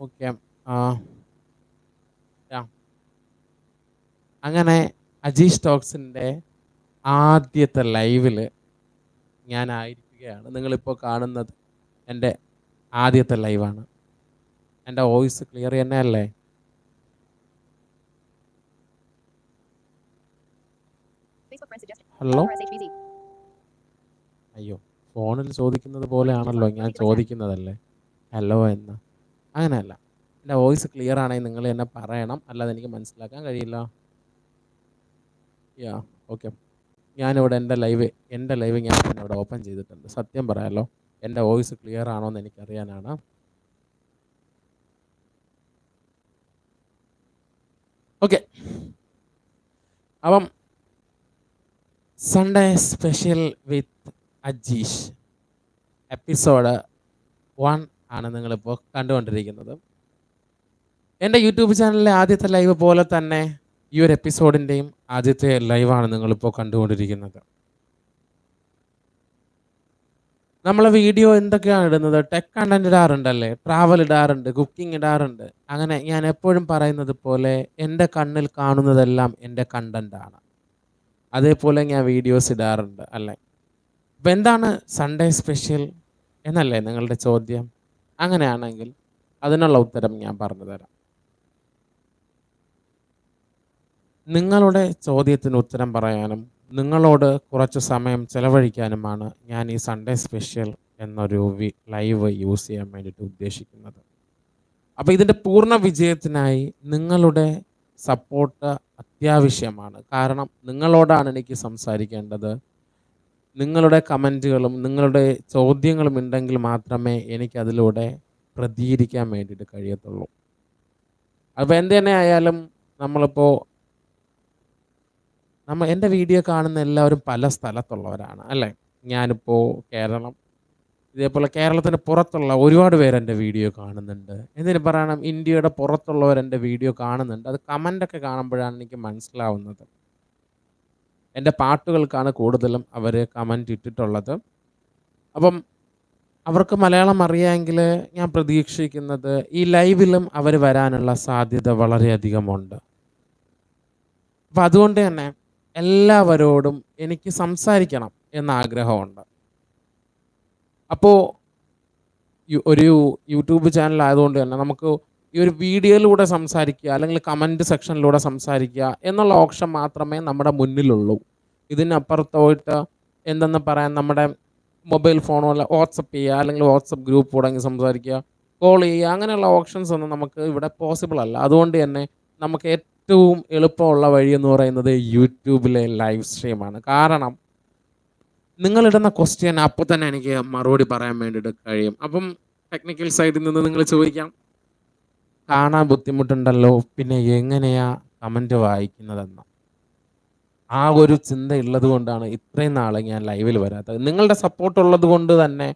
Okay. അങ്ങനെ അജീഷ് ടോക്സിന്റെ ആദ്യത്തെ ലൈവിൽ ഞാനായിരിക്കുകയാണ്. നിങ്ങളിപ്പോൾ കാണുന്നത് എന്റെ ആദ്യത്തെ ലൈവാണ്. എന്റെ വോയിസ് ക്ലിയർ തന്നെ അല്ലേ ഹലോ? അയ്യോ! ഫോണിൽ ചോദിക്കുന്നത് പോലെയാണല്ലോ ഞാൻ ചോദിക്കുന്നതല്ലേ. ഹലോ എന്ന്. അങ്ങനെയല്ല. എന്റെ വോയിസ് ക്ലിയർ ആണെങ്കിൽ നിങ്ങൾ എന്നെ പറയണം. അല്ലാതെ എനിക്ക് മനസ്സിലാക്കാൻ കഴിയില്ല. യാ. ഓക്കെ. ഞാനിവിടെ എന്റെ ലൈവ് എന്റെ ലൈവ് ഞാൻ തന്നെ ഇവിടെ ഓപ്പൺ ചെയ്തിട്ടുണ്ട്. സത്യം പറയാലോ. എന്റെ വോയിസ് ക്ലിയർ ആണോ എന്ന് എനിക്കറിയാനാണ്. ഓക്കെ. അപ്പം Sunday special with Ajeesh episode 1 ആണ് നിങ്ങളിപ്പോൾ കണ്ടുകൊണ്ടിരിക്കുന്നത്. എന്റെ യൂട്യൂബ് ചാനലിലെ ആദ്യത്തെ ലൈവ് പോലെ തന്നെ ഈ ഒരു എപ്പിസോഡിന്റെയും ആദ്യത്തെ ലൈവാണ് നിങ്ങളിപ്പോൾ കണ്ടുകൊണ്ടിരിക്കുന്നത്. നമ്മൾ വീഡിയോ എന്തൊക്കെയാണ് ഇടുന്നത്? ടെക് കണ്ടന്റ് ഇടാറുണ്ടല്ലേ? ട്രാവൽ ഇടാറുണ്ട്, കുക്കിംഗ് ഇടാറുണ്ട്. അങ്ങനെ ഞാൻ എപ്പോഴും പറയുന്നത് പോലെ എന്റെ കണ്ണിൽ കാണുന്നതെല്ലാം എന്റെ കണ്ടന്റാണ് അതേപോലെ ഞാൻ വീഡിയോസ് ഇടാറുണ്ട് അല്ലേ? അപ്പം എന്താണ് സൺഡേ സ്പെഷ്യൽ എന്നല്ലേ നിങ്ങളുടെ ചോദ്യം? അങ്ങനെയാണെങ്കിൽ അതിനുള്ള ഉത്തരം ഞാൻ പറഞ്ഞു തരാം. നിങ്ങളുടെ ചോദ്യത്തിന് ഉത്തരം പറയാനും നിങ്ങളോട് കുറച്ച് സമയം ചെലവഴിക്കാനുമാണ് ഞാൻ ഈ സൺഡേ സ്പെഷ്യൽ എന്നൊരു ലൈവ് യൂസ് ചെയ്യാൻ വേണ്ടിയിട്ട് ഉദ്ദേശിക്കുന്നത്. അപ്പോൾ ഇതിന്റെ പൂർണ വിജയത്തിനായി നിങ്ങളുടെ സപ്പോർട്ട് അത്യാവശ്യമാണ്. കാരണം നിങ്ങളോടാണ് എനിക്ക് സംസാരിക്കേണ്ടത്. നിങ്ങളുടെ കമന്റുകളും നിങ്ങളുടെ ചോദ്യങ്ങളും ഉണ്ടെങ്കിൽ മാത്രമേ എനിക്കതിലൂടെ പ്രതികരിക്കാൻ വേണ്ടിയിട്ട് കഴിയത്തുള്ളൂ. അപ്പോൾ എന്ത് തന്നെ ആയാലും നമ്മളിപ്പോൾ നമ്മൾ എന്റെ വീഡിയോ കാണുന്ന എല്ലാവരും പല സ്ഥലത്തുള്ളവരാണ് അല്ലേ? ഞാനിപ്പോൾ കേരളം ഇതേപോലെ കേരളത്തിന് പുറത്തുള്ള ഒരുപാട് പേര് എന്റെ വീഡിയോ കാണുന്നുണ്ട്. എന്തിന് പറയണം ഇന്ത്യയുടെ പുറത്തുള്ളവർ എന്റെ വീഡിയോ കാണുന്നുണ്ട്. അത് കമന്റൊക്കെ കാണുമ്പോഴാണ് എനിക്ക് മനസ്സിലാവുന്നത്. എന്റെ പാട്ടുകൾക്കാണ് കൂടുതലും അവർ കമന്റ് ഇട്ടിട്ടുള്ളത്. അപ്പം അവർക്ക് മലയാളം അറിയാമെങ്കിൽ ഞാൻ പ്രതീക്ഷിക്കുന്നത് ഈ ലൈവിലും അവർ വരാനുള്ള സാധ്യത വളരെയധികമുണ്ട്. അപ്പം അതുകൊണ്ട് തന്നെ എല്ലാവരോടും എനിക്ക് സംസാരിക്കണം എന്ന ആഗ്രഹമുണ്ട്. അപ്പോൾ ഒരു യൂട്യൂബ് ചാനൽ ആയതുകൊണ്ട് തന്നെ നമുക്ക് ഈ ഒരു വീഡിയോയിലൂടെ സംസാരിക്കുക അല്ലെങ്കിൽ കമന്റ് സെക്ഷനിലൂടെ സംസാരിക്കുക എന്നുള്ള ഓപ്ഷൻ മാത്രമേ നമ്മുടെ മുന്നിലുള്ളൂ. ഇതിനപ്പുറത്തോട്ട് എന്തെന്ന് പറയാൻ നമ്മുടെ മൊബൈൽ ഫോണോ അല്ല വാട്സപ്പ് ചെയ്യുക അല്ലെങ്കിൽ വാട്സപ്പ് ഗ്രൂപ്പ് തുടങ്ങി സംസാരിക്കുക, കോൾ ചെയ്യുക അങ്ങനെയുള്ള ഓപ്ഷൻസ് ഒന്നും നമുക്ക് ഇവിടെ പോസിബിൾ അല്ല. അതുകൊണ്ട് തന്നെ നമുക്ക് ഏറ്റവും എളുപ്പമുള്ള വഴി എന്ന് പറയുന്നത് യൂട്യൂബിലെ ലൈവ് സ്ട്രീമാണ്. കാരണം നിങ്ങളിടുന്ന ക്വസ്റ്റ്യൻ അപ്പോൾ തന്നെ എനിക്ക് മറുപടി പറയാൻ വേണ്ടിയിട്ട് കഴിയും. അപ്പം ടെക്നിക്കൽ സൈഡിൽ നിന്ന് നിങ്ങൾ ചോദിക്കാം, കാണാൻ ബുദ്ധിമുട്ടുണ്ടല്ലോ പിന്നെ എങ്ങനെയാ കമന്റ് വായിക്കുന്നതെന്ന്. ആ ഒരു ചിന്ത ഉള്ളത് കൊണ്ടാണ് ഇത്രയും നാൾ ഞാൻ ലൈവിൽ വരാത്തത്. നിങ്ങളുടെ സപ്പോർട്ട് ഉള്ളത് കൊണ്ട് തന്നെ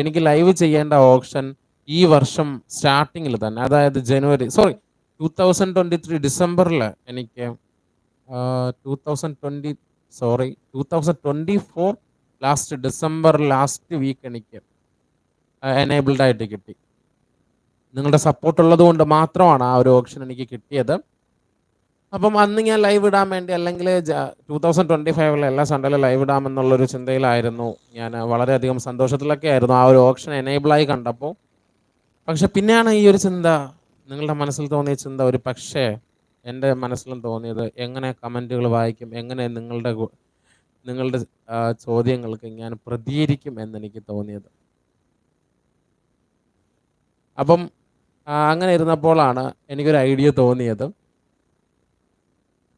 എനിക്ക് ലൈവ് ചെയ്യേണ്ട ഓപ്ഷൻ ഈ വർഷം സ്റ്റാർട്ടിങ്ങിൽ തന്നെ അതായത് ജനുവരി സോറി 2023 ഡിസംബറിൽ എനിക്ക് two thousand twenty sorry 2024 last December last week എനിക്ക് എനേബിൾഡ് ആയിട്ട് കിട്ടി. നിങ്ങളുടെ സപ്പോർട്ട് ഉള്ളത് കൊണ്ട് മാത്രമാണ് ആ ഒരു ഓപ്ഷൻ എനിക്ക് കിട്ടിയത്. അപ്പം അന്ന് ഞാൻ ലൈവ് ഇടാൻ വേണ്ടി അല്ലെങ്കിൽ ടൂ തൗസൻഡ് ട്വന്റി 2025 എല്ലാ സൺഡേയിലും ലൈവ് ഇടാമെന്നുള്ളൊരു ചിന്തയിലായിരുന്നു ഞാൻ. വളരെയധികം സന്തോഷത്തിലൊക്കെ ആയിരുന്നു ആ ഒരു ഓപ്ഷൻ എനേബിളായി കണ്ടപ്പോൾ. പക്ഷെ പിന്നെയാണ് ഈ ഒരു ചിന്ത നിങ്ങളുടെ മനസ്സിൽ തോന്നിയ ചിന്ത ഒരു പക്ഷേ എന്റെ മനസ്സിലും തോന്നിയത് എങ്ങനെ കമന്റുകൾ വായിക്കും, എങ്ങനെ നിങ്ങളുടെ നിങ്ങളുടെ ചോദ്യങ്ങൾക്ക് ഞാൻ പ്രതികരിക്കും എന്നെനിക്ക് തോന്നിയത്. അപ്പം അങ്ങനെ ഇരുന്നപ്പോഴാണ് എനിക്കൊരു ഐഡിയ തോന്നിയത്.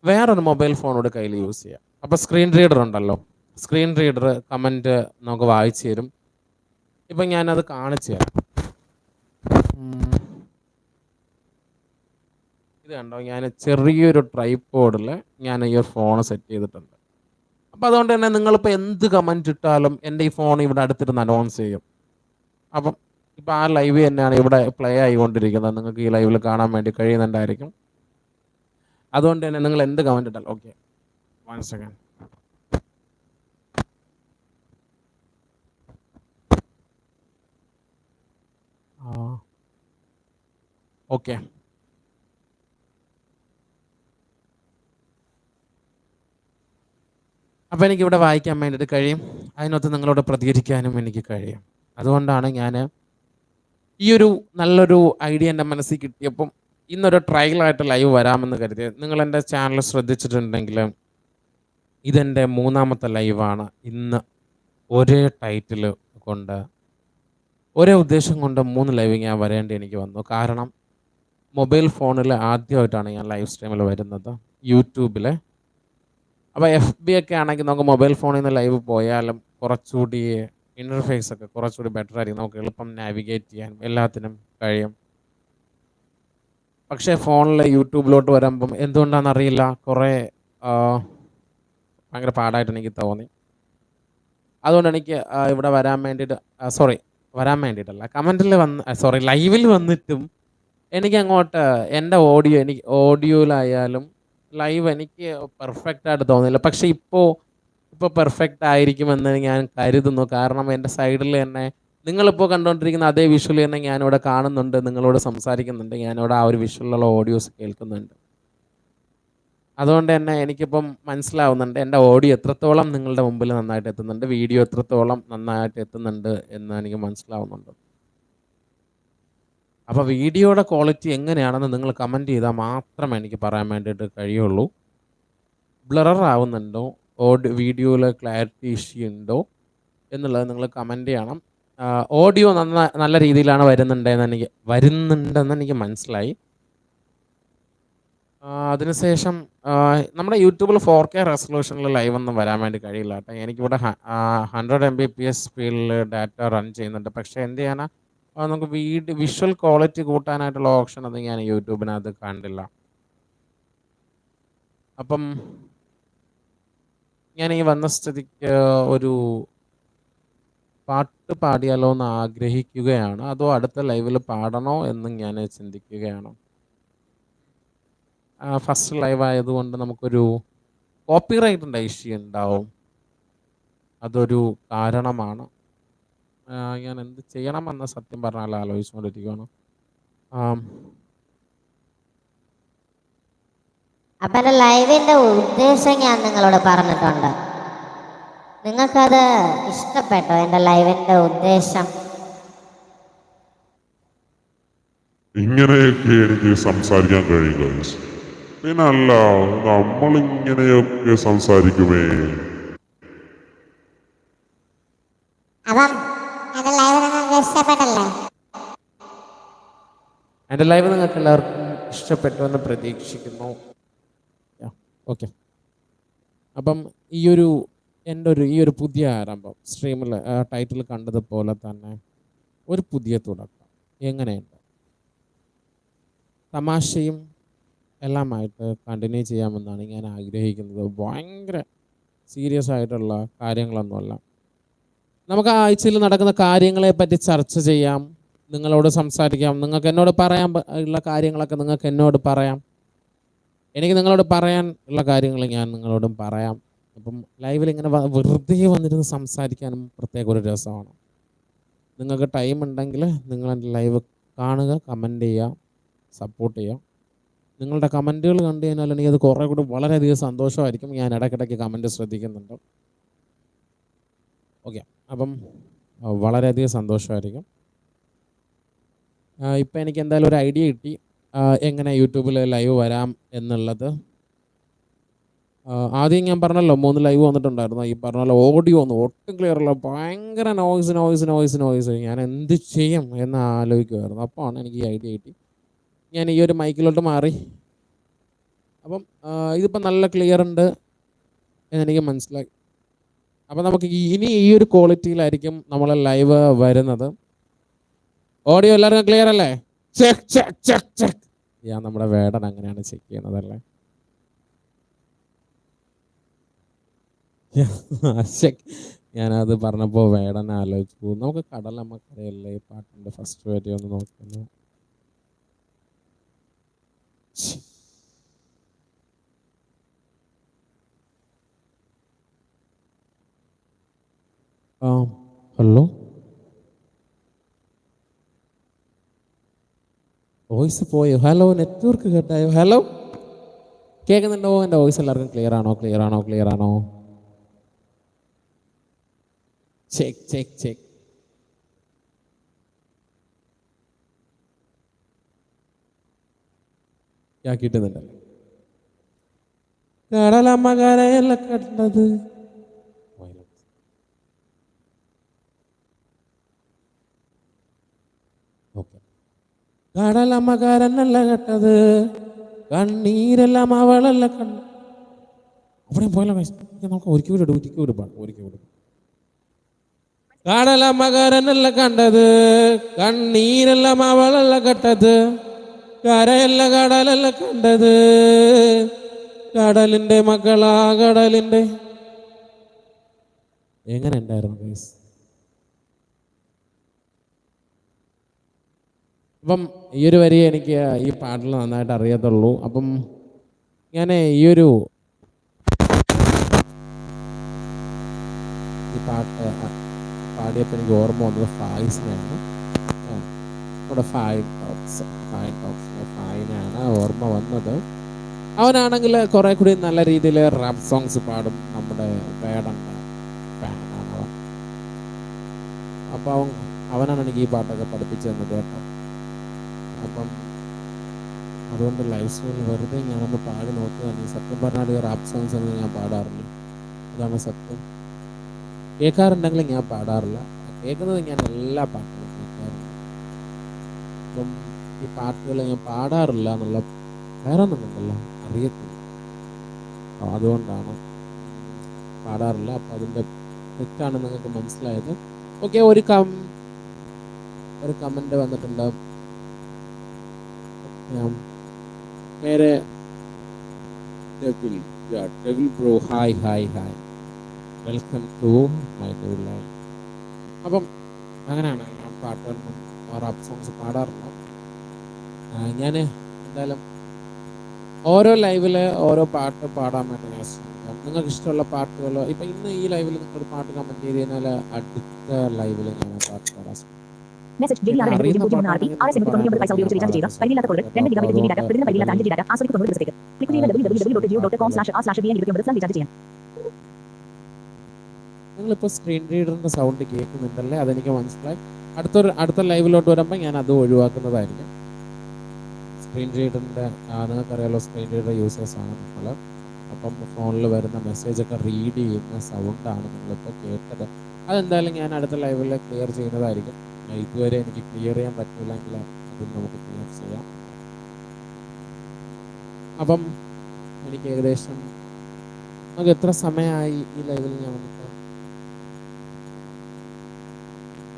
വേറൊരു മൊബൈൽ ഫോൺ കൂടി കയ്യിൽ യൂസ് ചെയ്യാം. അപ്പോൾ സ്ക്രീൻ റീഡർ ഉണ്ടല്ലോ. സ്ക്രീൻ റീഡർ കമന്റ് നമുക്ക് വായിച്ചു തരും. ഇപ്പം ഞാനത് കാണിച്ചു തരാം. ഇത് കണ്ടോ ഞാൻ ചെറിയൊരു ട്രൈപ്പോഡിൽ ഞാൻ ഈ ഒരു ഫോൺ സെറ്റ് ചെയ്തിട്ടുണ്ട്. അപ്പം അതുകൊണ്ട് തന്നെ നിങ്ങളിപ്പോൾ എന്ത് കമന്റ് ഇട്ടാലും എന്റെ ഈ ഫോൺ ഇവിടെ അടുത്തിരുന്ന് അനൗൺസ് ചെയ്യും. അപ്പം ഇപ്പോൾ ആ ലൈവ് തന്നെയാണ് ഇവിടെ പ്ലേ ആയിക്കൊണ്ടിരിക്കുന്നത്. നിങ്ങൾക്ക് ഈ ലൈവിൽ കാണാൻ വേണ്ടി കഴിയുന്നുണ്ടായിരിക്കും. അതുകൊണ്ട് തന്നെ നിങ്ങൾ എന്ത് കമന്റ് ഇട്ടാൽ ഓക്കെ. One second. ഓക്കെ അപ്പോൾ എനിക്കിവിടെ വായിക്കാൻ വേണ്ടിയിട്ട് കഴിയും അതിനൊത്ത് നിങ്ങളോട് പ്രതികരിക്കാനും എനിക്ക് കഴിയും അതുകൊണ്ടാണ് ഞാൻ ഈ ഒരു നല്ലൊരു ഐഡിയ എന്റെ മനസ്സിൽ കിട്ടിയപ്പം ഇന്നൊരു ട്രയലായിട്ട് ലൈവ് വരാമെന്ന് കരുതി. നിങ്ങൾ എന്റെ ചാനൽ ശ്രദ്ധിച്ചിട്ടുണ്ടെങ്കിൽ ഇതെന്റെ മൂന്നാമത്തെ ലൈവാണ് ഇന്ന് ഒരേ ടൈറ്റിൽ കൊണ്ട് ഒരേ ഉദ്ദേശം കൊണ്ട് മൂന്ന് ലൈവ് ഞാൻ വരേണ്ടി എനിക്ക് വന്നു. കാരണം മൊബൈൽ ഫോണിൽ ആദ്യമായിട്ടാണ് ഞാൻ ലൈവ് സ്ട്രീമിൽ വരുന്നത് യൂട്യൂബിൽ. അപ്പോൾ എഫ് ബി ഒക്കെ ആണെങ്കിൽ നമുക്ക് മൊബൈൽ ഫോണിൽ നിന്ന് ലൈവ് പോയാലും കുറച്ചുകൂടി ഇന്റർഫേസ് ഒക്കെ കുറച്ചുകൂടി ബെറ്റർ ആയിരിക്കും. നമുക്ക് എളുപ്പം നാവിഗേറ്റ് ചെയ്യാനും എല്ലാത്തിനും കഴിയും. പക്ഷേ ഫോണിൽ യൂട്യൂബിലോട്ട് വരുമ്പം എന്തുകൊണ്ടാണെന്ന് അറിയില്ല കുറേ ഭയങ്കര പാടായിട്ട് എനിക്ക് തോന്നി. അതുകൊണ്ട് എനിക്ക് ഇവിടെ വരാൻ വേണ്ടിയിട്ട് സോറി വരാൻ വേണ്ടിയിട്ടല്ല. കമന്റിൽ വന്ന് സോറി ലൈവിൽ വന്നിട്ടും എനിക്ക് അങ്ങോട്ട് എന്റെ ഓഡിയോ എനിക്ക് ഓഡിയോയിലായാലും ലൈവ് എനിക്ക് പെർഫെക്റ്റ് ആയിട്ട് തോന്നില്ല പക്ഷെ ഇപ്പോൾ ഇപ്പോൾ പെർഫെക്റ്റ് ആയിരിക്കുമെന്ന് ഞാൻ കരുതുന്നു. കാരണം എന്റെ സൈഡിൽ തന്നെ നിങ്ങളിപ്പോൾ കണ്ടുകൊണ്ടിരിക്കുന്ന അതേ വിഷ്വൽ തന്നെ ഞാനിവിടെ കാണുന്നുണ്ട്. നിങ്ങളോട് സംസാരിക്കുന്നുണ്ട്. ഞാനിവിടെ ആ ഒരു വിഷ്വലുള്ള ഓഡിയോസ് കേൾക്കുന്നുണ്ട്. അതുകൊണ്ട് തന്നെ എനിക്കിപ്പം മനസ്സിലാവുന്നുണ്ട് എന്റെ ഓഡിയോ എത്രത്തോളം നിങ്ങളുടെ മുമ്പിൽ നന്നായിട്ട് എത്തുന്നുണ്ട്. വീഡിയോ എത്രത്തോളം നന്നായിട്ട് എത്തുന്നുണ്ട് എന്ന് എനിക്ക് മനസ്സിലാവുന്നുണ്ട്. അപ്പോൾ വീഡിയോയുടെ ക്വാളിറ്റി എങ്ങനെയാണെന്ന് നിങ്ങൾ കമന്റ് ചെയ്താൽ മാത്രമേ എനിക്ക് പറയാൻ വേണ്ടിയിട്ട് കഴിയുള്ളൂ. ബ്ലറർ ആവുന്നുണ്ടോ? ഓഡിയോ വീഡിയോയിൽ ക്ലാരിറ്റി ഇഷ്യൂ ഉണ്ടോ എന്നുള്ളത് നിങ്ങൾ കമന്റ് ചെയ്യണം. ഓഡിയോ നന്ന നല്ല രീതിയിലാണ് വരുന്നുണ്ടെന്ന് എനിക്ക് വരുന്നുണ്ടെന്ന് എനിക്ക് മനസ്സിലായി. അതിനുശേഷം നമ്മുടെ യൂട്യൂബിൽ ഫോർ കെ റെസൊല്യൂഷനിൽ ലൈവ് ഒന്നും വരാൻ വേണ്ടി കഴിയില്ല കേട്ടോ. എനിക്കിവിടെ hundred M B P S സ്പീഡിൽ ഡാറ്റ റൺ ചെയ്യുന്നുണ്ട്. പക്ഷേ എന്ത് ചെയ്യാനാ? നമുക്ക് വീഡിയോ വിഷ്വൽ ക്വാളിറ്റി കൂട്ടാനായിട്ടുള്ള ഓപ്ഷൻ ഒന്നും ഞാൻ യൂട്യൂബിനകത്ത് കണ്ടില്ല. അപ്പം ഞാൻ ഈ വന്ന സ്ഥിതിക്ക് ഒരു പാട്ട് പാടിയാലോ എന്ന് ആഗ്രഹിക്കുകയാണ്. അതോ അടുത്ത ലൈവിൽ പാടണോ എന്നും ഞാൻ ചിന്തിക്കുകയാണ്. ഫസ്റ്റ് ലൈവ് ആയതുകൊണ്ട് നമുക്കൊരു കോപ്പിറൈറ്റിന്റെ ഇഷ്യൂ ഉണ്ടാവും. അതൊരു കാരണമാണ്. ഞാൻ എന്ത് ചെയ്യണമെന്ന് സത്യം പറഞ്ഞാൽ ആലോചിച്ചുകൊണ്ടിരിക്കുകയാണ് ആം, അപ്പൊ എന്റെ ലൈവിന്റെ ഉദ്ദേശം ഞാൻ നിങ്ങളോട് പറഞ്ഞിട്ടുണ്ട്. നിങ്ങൾക്കത് ഇഷ്ടപ്പെട്ടോ എന്റെ ലൈവിന്റെ ഉദ്ദേശം? ഇങ്ങനെയൊക്കെ എനിക്ക് സംസാരിക്കാൻ കഴിയും ഗൈസ്. പിന്നെ അല്ല നമ്മളിങ്ങനെയൊക്കെ സംസാരിക്കുമേ? എന്റെ ലൈവ് നിങ്ങൾക്ക് എല്ലാവർക്കും ഇഷ്ടപ്പെട്ടു എന്ന് പ്രതീക്ഷിക്കുന്നു. ഓക്കെ അപ്പം ഈ ഒരു എന്റെ ഒരു ഈ ഒരു പുതിയ ആരംഭം സ്ട്രീമിൽ ടൈറ്റിൽ കണ്ടതുപോലെ തന്നെ ഒരു പുതിയ തുടക്കം. എങ്ങനെയുണ്ട്? തമാശയും എല്ലാമായിട്ട് കണ്ടിന്യൂ ചെയ്യാമെന്നാണ് ഞാൻ ആഗ്രഹിക്കുന്നത്. ഭയങ്കര സീരിയസ് ആയിട്ടുള്ള കാര്യങ്ങളൊന്നുമല്ല. നമുക്ക് ആഴ്ചയിൽ നടക്കുന്ന കാര്യങ്ങളെ പറ്റി ചർച്ച ചെയ്യാം. നിങ്ങളോട് സംസാരിക്കാം. നിങ്ങൾക്ക് എന്നോട് പറയാൻ ഉള്ള കാര്യങ്ങളൊക്കെ നിങ്ങൾക്ക് എന്നോട് പറയാം. എനിക്ക് നിങ്ങളോട് പറയാൻ ഉള്ള കാര്യങ്ങൾ ഞാൻ നിങ്ങളോടും പറയാം. അപ്പം ലൈവിൽ ഇങ്ങനെ വെറുതെ വന്നിരുന്ന് സംസാരിക്കാനും പ്രത്യേക ഒരു രസമാണ്. നിങ്ങൾക്ക് ടൈം ഉണ്ടെങ്കിൽ നിങ്ങൾ എന്റെ ലൈവ് കാണുക കമന്റ് ചെയ്യുക സപ്പോർട്ട് ചെയ്യുക. നിങ്ങളുടെ കമന്റുകൾ കണ്ടു കഴിഞ്ഞാൽ അത് കുറേ കൂടി വളരെയധികം സന്തോഷമായിരിക്കും. ഞാൻ ഇടയ്ക്കിടയ്ക്ക് കമന്റ് ശ്രദ്ധിക്കുന്നുണ്ട്. ഓക്കെ അപ്പം വളരെയധികം സന്തോഷമായിരിക്കും. ഇപ്പം എനിക്ക് എന്തായാലും ഒരു ഐഡിയ കിട്ടി. എങ്ങനെ യൂട്യൂബിൽ ലൈവ് വരാം എന്നുള്ളത്. ആദ്യം ഞാൻ പറഞ്ഞല്ലോ മൂന്ന് ലൈവ് വന്നിട്ടുണ്ടായിരുന്നു. ഈ പറഞ്ഞ ഓഡിയോ ഒന്നും ഒട്ടും ക്ലിയർ അല്ല. ഭയങ്കര നോയ്സ് നോയ്സ് നോയ്സ് നോയ്സ് ഞാൻ എന്ത് ചെയ്യും എന്ന് ആലോചിക്കുമായിരുന്നു അപ്പോഴാണ് എനിക്ക് ഈ ഐഡിയ കിട്ടി. ഞാൻ ഈ ഒരു മൈക്കിലോട്ട് മാറി. അപ്പം ഇതിപ്പോൾ ഇതിപ്പം നല്ല ക്ലിയർ ഉണ്ട് എന്നെനിക്ക് മനസ്സിലായി. അപ്പം നമുക്ക് ഇനി ഈ ഒരു ക്വാളിറ്റിയിലായിരിക്കും നമ്മളെ ലൈവ് വരുന്നത്. ഓഡിയോ എല്ലാവർക്കും ക്ലിയർ അല്ലേ? ചെക്ക് ചെക്ക് ചെക്ക് ചെക്ക് ഞാൻ നമ്മുടെ വേടൻ അങ്ങനെയാണ് ചെക്ക് ചെയ്യുന്നതല്ലേ? ഞാനത് പറഞ്ഞപ്പോൾ വേടൻ ആലോചിച്ചു. നമുക്ക് കടൽ കരയല്ലേ ഈ പാട്ടിന്റെ ഫസ്റ്റ് വരി ഒന്ന് നോക്കുന്നു. ഹലോ വോയിസ് പോയോ? ഹലോ നെറ്റ്വർക്ക് കേട്ടായോ? ഹലോ? കേൾക്കുന്നുണ്ടോ എന്റെ വോയിസ് എല്ലാവർക്കും ക്ലിയർ ആണോ? ക്ലിയർ ആണോ? ക്ലിയർ ആണോ? ചെക്ക് ചെക്ക് ചെക്ക് ഞാൻ കിട്ടുന്നുണ്ടല്ലോ കടലമ്മ കരയല്ല ഓക്കെ കടലമ്മ കേട്ടത്. കണ്ണീരെല്ലാം അവളല്ല കണ്ട അവിടെയും പോലെ നമുക്ക് ഒരിക്കൽ വിടും ഒരിക്കൽ വിടും ഒരിക്കൽ വിടും കടലമ്മകാരനല്ല കണ്ടത്. കണ്ണീരെല്ലാം അവളല്ല കെട്ടത്. കരയല്ല കടലല്ല കണ്ടത്. കടലിന്റെ മക്കളാ കടലിന്റെ എങ്ങനെ ഉണ്ടായിരുന്നു അപ്പം ഈ ഒരു വരി എനിക്ക് ഈ പാട്ടിൽ നന്നായിട്ട് അറിയത്തുള്ളൂ. അപ്പം ഞാൻ ഈ ഒരു ഈ പാട്ട് പാടിയപ്പോൾ എനിക്ക് ഓർമ്മ വന്നത് ഫായിസിനെയാണ്. ആ, നമ്മുടെ ഫായ് ടോക്സ് ഫായ് ടോക്സിന്റെ ഫായിനാണ് ഓർമ്മ വന്നത്. അവനാണെങ്കിൽ കുറേ കൂടി നല്ല രീതിയിൽ റാപ്പ് സോങ്സ് പാടും നമ്മുടെ വേടന്റെ ഫാനാണ് അവൻ. അപ്പോൾ അവൻ അവനാണ് എനിക്ക് ഈ പാട്ടൊക്കെ പഠിപ്പിച്ചു തന്നത് കേട്ടോ. അപ്പം അതുകൊണ്ട് ലൈവ് സ്ട്രീമിൽ വെറുതെ ഞാനൊന്ന് പാടി നോക്കുകയാണ് സത്യം പറഞ്ഞാൽ ഈ റാപ്പ് സോങ്സ് ഒന്നും ഞാൻ പാടാറില്ല. അതാണ് സത്യം. കേൾക്കാറുണ്ടെങ്കിലും ഞാൻ പാടാറില്ല. കേൾക്കുന്നത് ഞാൻ എല്ലാ പാട്ടുകളും കേൾക്കാറുണ്ട്. അപ്പം ഈ പാട്ടുകൾ ഞാൻ പാടാറില്ല എന്നുള്ള വേറെ ഒന്നുമുണ്ടല്ലോ അറിയത്തില്ല. അതുകൊണ്ടാണ് പാടാറില്ല. അപ്പോൾ അതിന്റെ തെറ്റാണ് നിങ്ങൾക്ക് മനസ്സിലായത്. ഓക്കെ ഒരു കം ഒരു കമന്റ് വന്നിട്ടുണ്ട്. Um, मेरे Devil, yeah, hi hi, hi. Welcome to my do life അപ്പം അങ്ങനെയാണ് ഞാൻ പാട്ടുകളും റാപ്പ് സോങ്സ് പാടാറുണ്ട്. ഞാൻ എന്തായാലും ഓരോ ലൈവിൽ ഓരോ പാട്ട് പാടാൻ വേണ്ടി ഞാൻ ശ്രമിക്കാം. നിങ്ങൾക്ക് ഇഷ്ടമുള്ള പാട്ടുകളോ ഇപ്പം ഇന്ന് ഈ ലൈവിൽ നിങ്ങൾ പാട്ട് കമന്റ് ചെയ്ത് കഴിഞ്ഞാൽ അടുത്ത ലൈവിൽ ഞാൻ പാട്ട് പാടാൻ ശ്രമിക്കാം. മെസ്സേജ് ജെ ഡി ആർ രണ്ട് പൂജ്യം പൂജ്യം മൂന്ന് ആർ ടി ആറ് എണ്ണൂറ്റി തൊണ്ണൂറ്റി പൈസ ഉപയോഗിച്ച് റീചാർജ് ചെയ്യുക പരിധിയില്ലാത്ത കോളുകൾ രണ്ട് ഗിഗാബൈറ്റ് ജി ബി ഡാറ്റ പ്രതിദിന പരിധിയില്ലാത്ത അഞ്ച് ജി ഡാറ്റ ആസ്വദിക്ക് തൊണ്ണൂറ് ദിവസത്തേക്ക് ക്ലിക്ക് ചെയ്യുന്ന W W W dot Jio dot com slash ആ സ്ലാഷ് ബി എൻ ഇരുപത്തി ഒമ്പത് റീചാർജ് ചെയ്യാം നിങ്ങളിപ്പോൾ സ്ക്രീൻ റീഡറിന്റെ സൗണ്ട് കേൾക്കുന്നുണ്ടല്ലേ അതെനിക്ക് മനസ്സിലായി അടുത്തൊരു അടുത്ത ലൈവിലോട്ട് വരുമ്പോൾ ഞാൻ അത് ഒഴിവാക്കുന്നതായിരിക്കും സ്ക്രീൻ റീഡറിന്റെ നിങ്ങൾക്കറിയാലോ സ്ക്രീൻ റീഡർ യൂസേഴ്സ് ആണ് നമ്മൾ അപ്പം ഫോണിൽ വരുന്ന മെസ്സേജൊക്കെ റീഡ് ചെയ്യുന്ന സൗണ്ടാണ് നിങ്ങളിപ്പോൾ കേട്ടത് അതെന്തായാലും ഞാൻ അടുത്ത ലൈവിൽ ക്ലിയർ ചെയ്യുന്നതായിരിക്കും ഇതുവരെ എനിക്ക് ക്ലിയർ ചെയ്യാൻ പറ്റില്ലെങ്കിൽ അത് നമുക്ക് ക്ലിയർ ചെയ്യാം. അപ്പം എനിക്ക് ഏകദേശം നമുക്ക് എത്ര സമയമായി ഈ ലൈവിൽ ഞാൻ വന്നിട്ട്?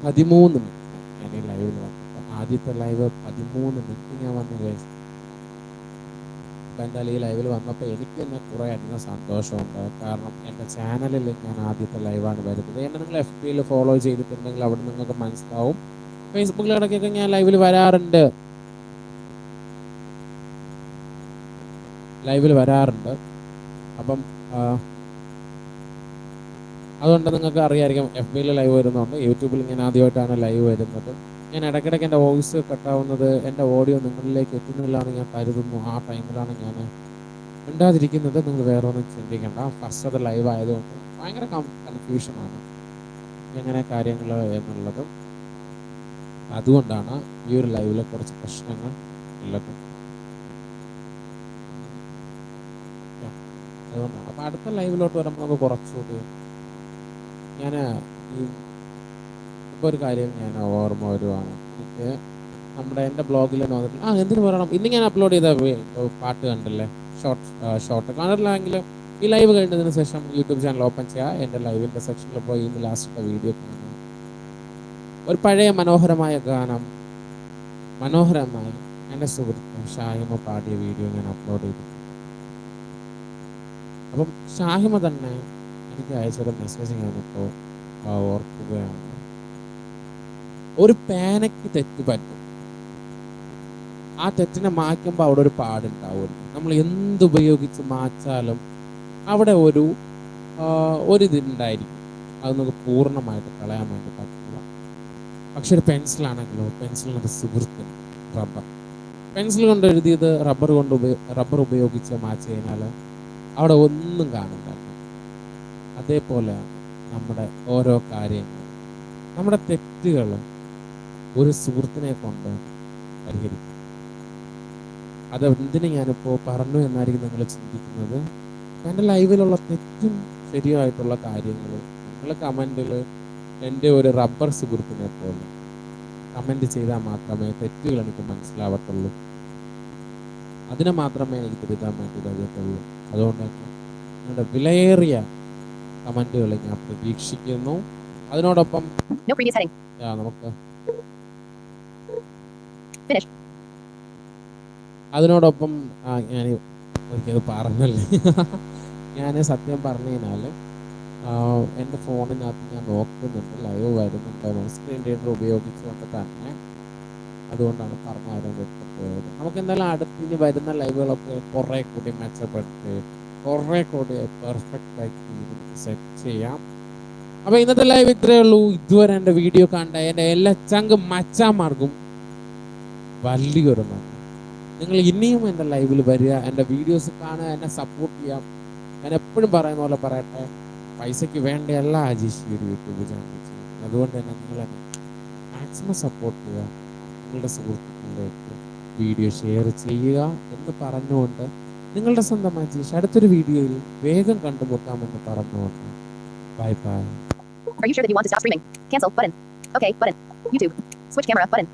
പതിമൂന്ന് മിനിറ്റ്. ഞാൻ ഈ ലൈവിൽ വന്നു ആദ്യത്തെ ലൈവ് പതിമൂന്ന് മിനിറ്റ് ഞാൻ വന്നു കഴിച്ചു അപ്പം എന്തായാലും ഈ ലൈവിൽ വന്നപ്പോൾ എനിക്ക് തന്നെ കുറേ അധികം സന്തോഷമുണ്ട്. കാരണം എന്റെ ചാനലിൽ ഞാൻ ആദ്യത്തെ ലൈവാണ് വരുന്നത്. എന്നെ നിങ്ങൾ എഫ് പിയിൽ ഫോളോ ചെയ്തിട്ടുണ്ടെങ്കിൽ അവിടെ നിങ്ങൾക്ക് മനസ്സിലാവും. ഫേസ്ബുക്കിൽ ഇടയ്ക്കൊക്കെ ഞാൻ ലൈവിൽ വരാറുണ്ട്. ലൈവിൽ വരാറുണ്ട്. അപ്പം അതുകൊണ്ട് നിങ്ങൾക്ക് അറിയായിരിക്കും എഫ് ബിയിൽ ലൈവ് വരുന്നുണ്ട്. യൂട്യൂബിൽ ഞാൻ ആദ്യമായിട്ടാണ് ലൈവ് വരുന്നത്. ഞാൻ ഇടയ്ക്കിടയ്ക്ക് എന്റെ വോയിസ് കട്ടാവുന്നത് എന്റെ ഓഡിയോ നിങ്ങളിലേക്ക് എത്തുന്നില്ലാന്ന് ഞാൻ കരുതുന്നു. ആ ടൈമിലാണ് ഞാൻ ഉണ്ടാതിരിക്കുന്നത് നിങ്ങൾ വേറെ ഒന്നും ചിന്തിക്കേണ്ട. ഫസ്റ്റ് അത് ലൈവ് ആയതുകൊണ്ട് ഭയങ്കര കൺഫ്യൂഷനാണ് എങ്ങനെ കാര്യങ്ങൾ എന്നുള്ളതും. അതുകൊണ്ടാണ് ഈ ഒരു ലൈവിലെ കുറച്ച് പ്രശ്നങ്ങൾ ഉള്ളത്. അതുകൊണ്ടാണ്. അപ്പം അടുത്ത ലൈവിലോട്ട് വരുമ്പോൾ നമുക്ക് കുറച്ചുകൂടി ഞാൻ ഈ ഒരു കാര്യം ഞാൻ ഓർമ്മ വരുവാണ്. എനിക്ക് നമ്മുടെ എന്റെ ബ്ലോഗിൽ വന്നിട്ടുണ്ട് ആ എന്തിനു പറയണം? ഇന്ന് ഞാൻ അപ്ലോഡ് ചെയ്ത പാട്ട് കണ്ടല്ലേ? ഷോർട്ട് ഷോർട്ട് കാണില്ലെങ്കിൽ ഈ ലൈവ് കഴിഞ്ഞതിന് ശേഷം യൂട്യൂബ് ചാനൽ ഓപ്പൺ ചെയ്യുക എന്റെ ലൈവിന്റെ സെക്ഷനിൽ പോയി ഇന്ന് ലാസ്റ്റത്തെ വീഡിയോ കാണുക ഒരു പഴയ മനോഹരമായ ഗാനം മനോഹരമായി എന്റെ സുഹൃത്തു ഷാഹിമ പാടിയ വീഡിയോ ഞാൻ അപ്ലോഡ് ചെയ്തു അപ്പം ഷാഹിമ തന്നെ എനിക്ക് അയച്ചൊരു മെസ്സേജ് ഞാനിപ്പോൾ ഓർക്കുകയാണ്. ഒരു പേനയ്ക്ക് തെറ്റ് പറ്റും. ആ തെറ്റിനെ മാറ്റുമ്പോൾ അവിടെ ഒരു പാടുണ്ടാവും. നമ്മൾ എന്തുപയോഗിച്ച് മാറ്റാലും അവിടെ ഒരു ഒരു ഇതുണ്ടായിരിക്കും. അത് നമുക്ക് പൂർണമായിട്ട് കളയാൻ വേണ്ടി പറ്റില്ല. പക്ഷെ ഒരു പെൻസിലാണെങ്കിലോ പെൻസിലിനൊരു സുഹൃത്ത് റബ്ബർ. പെൻസിൽ കൊണ്ട് എഴുതിയത് റബ്ബർ കൊണ്ട് റബ്ബർ ഉപയോഗിച്ച് മാച്ച് കഴിഞ്ഞാൽ അവിടെ ഒന്നും കാണില്ല അതേപോലെ നമ്മുടെ ഓരോ കാര്യങ്ങളും നമ്മുടെ തെറ്റുകൾ ഒരു സുഹൃത്തിനെ കൊണ്ട് പരിഹരിക്കും. അത് എന്തിനു ഞാനിപ്പോൾ പറഞ്ഞു എന്നായിരിക്കും നിങ്ങൾ ചിന്തിക്കുന്നത്? എന്റെ ലൈവിലുള്ള തെറ്റും ശരിയായിട്ടുള്ള കാര്യങ്ങൾ നിങ്ങൾ കമന്റിൽ എന്റെ ഒരു റബ്ബർ സുഹൃത്തിനെ പോലെ കമന്റ് ചെയ്താൽ മാത്രമേ തെറ്റുകൾ എനിക്ക് മനസ്സിലാവത്തുള്ളൂ. അതിനെ മാത്രമേ എനിക്ക് തിരുത്താൻ വേണ്ടി കഴിയത്തുള്ളൂ. അതുകൊണ്ട് നിങ്ങളുടെ വിലയേറിയ കമന്റുകൾ ഞാൻ പ്രതീക്ഷിക്കുന്നു. അതിനോടൊപ്പം നമുക്ക് Finish. അതിനോടൊപ്പം ഞാൻ ഒരിക്കൽ പറഞ്ഞല്ലേ? ഞാൻ സത്യം പറഞ്ഞു കഴിഞ്ഞാൽ എന്റെ ഫോണിനകത്ത് ഞാൻ നോക്കുന്നുണ്ട് ലൈവ് വരുന്നുണ്ട്. സ്ക്രീൻ റീഡർ ഉപയോഗിച്ചുകൊണ്ട് തന്നെ അതുകൊണ്ടാണ് പറഞ്ഞു വിട്ടുപോയത് നമുക്ക് എന്തായാലും അടുത്ത് ഇനി വരുന്ന ലൈവുകളൊക്കെ കുറേ കൂടി മെച്ചപ്പെട്ട് കുറേ കൂടി പെർഫെക്റ്റ് ആയിട്ട് സെറ്റ് ചെയ്യാം. അപ്പോൾ ഇന്നത്തെ ലൈവ് ഇത്രയേ ഉള്ളൂ. ഇതുവരെ എന്റെ വീഡിയോ കണ്ട എന്റെ എല്ലാ ചങ്ക് മച്ചാമാർക്കും വലിയൊരു നന്ദി നിങ്ങൾ ഇനിയും എന്റെ ലൈവിൽ വരിക എന്റെ വീഡിയോസ് കാണുക എന്നെ സപ്പോർട്ട് ചെയ്യാം ഞാൻ എപ്പോഴും പറയുന്ന പോലെ പറയട്ടെ പൈസയ്ക്ക് വേണ്ടിയല്ല അജീഷ് ഈ ഒരു യൂട്യൂബ് ചാനൽ അതുകൊണ്ട് തന്നെ നിങ്ങൾ മാക്സിമം സപ്പോർട്ട് ചെയ്യുക നിങ്ങളുടെ സുഹൃത്തുക്കളിലേക്ക് വീഡിയോ ഷെയർ ചെയ്യുക എന്ന് പറഞ്ഞുകൊണ്ട് നിങ്ങളുടെ സ്വന്തം അജീഷ് അടുത്തൊരു വീഡിയോയിൽ വേഗം കണ്ടുമുട്ടാമെന്ന് പറഞ്ഞുകൊണ്ട് bye bye Are you sure that you want to stop streaming? Cancel button. Okay button. YouTube. Switch camera button.